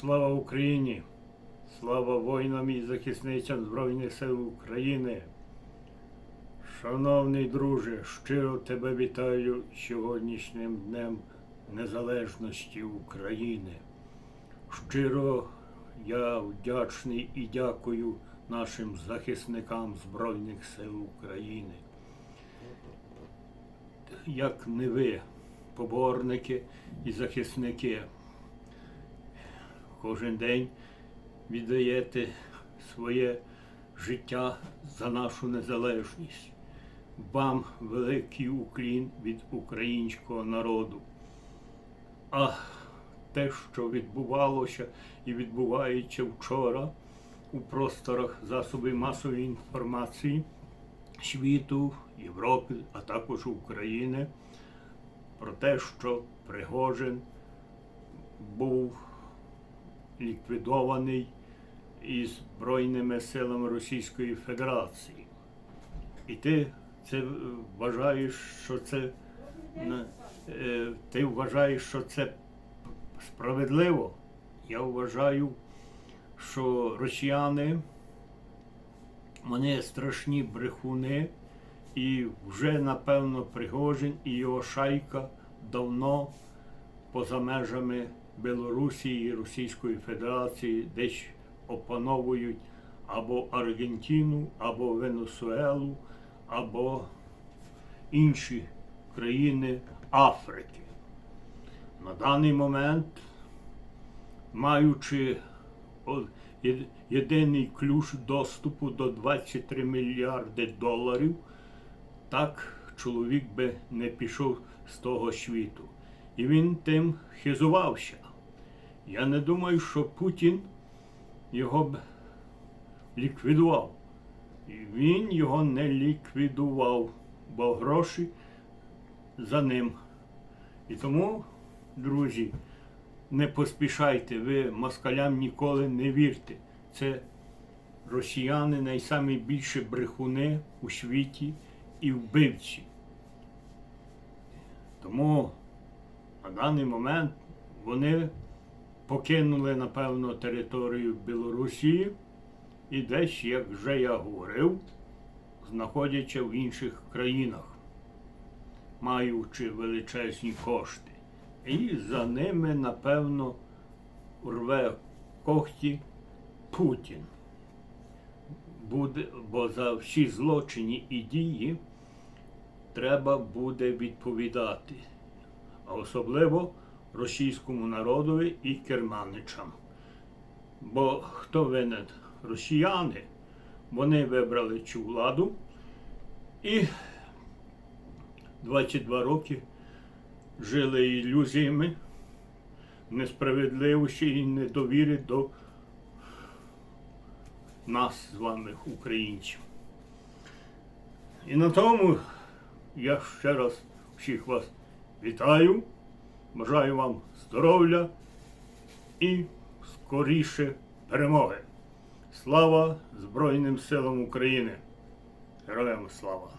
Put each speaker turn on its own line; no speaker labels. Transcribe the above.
Слава Україні! Слава воїнам і захисницям Збройних сил України! Шановний друже, щиро тебе вітаю сьогоднішнім Днем Незалежності України. Щиро я вдячний і дякую нашим захисникам Збройних сил України. Як не ви, поборники і захисники, кожен день віддаєте своє життя за нашу незалежність. Вам великий уклін від українського народу. А те, що відбувалося і відбувається вчора у просторах засобів масової інформації світу, Європи, а також України, про те, що Пригожин був ліквідований із Збройними силами Російської Федерації. І ти це вважаєш, що це е, ти вважаєш, що це справедливо? Я вважаю, що росіяни вони страшні брехуни, і вже напевно Пригожин і його шайка давно поза межами Білорусі і Російської Федерації десь опановують або Аргентину, або Венесуелу, або інші країни Африки. На даний момент, маючи єдиний ключ доступу до 23 мільярди доларів, так чоловік би не пішов з того світу. І він тим хизувався. Я не думаю, що Путін його б ліквідував. І він його не ліквідував, бо гроші за ним. І тому, друзі, не поспішайте, ви москалям ніколи не вірте. Це росіяни найсамі брехуни у світі і вбивці. Тому на даний момент вони покинули, напевно, територію Білорусі і десь, як вже я говорив, знаходяться в інших країнах, маючи величезні кошти. І за ними, напевно, рве когті Путін. Буде, бо за всі злочини і дії треба буде відповідати, а особливо російському народові і керманичам. Бо хто винен? Росіяни. Вони вибрали цю владу і 22 роки жили ілюзіями несправедливості і недовіри до нас з вами, українців. І на тому я ще раз всіх вас вітаю, бажаю вам здоров'я і скоріше перемоги. Слава Збройним силам України! Героям слава!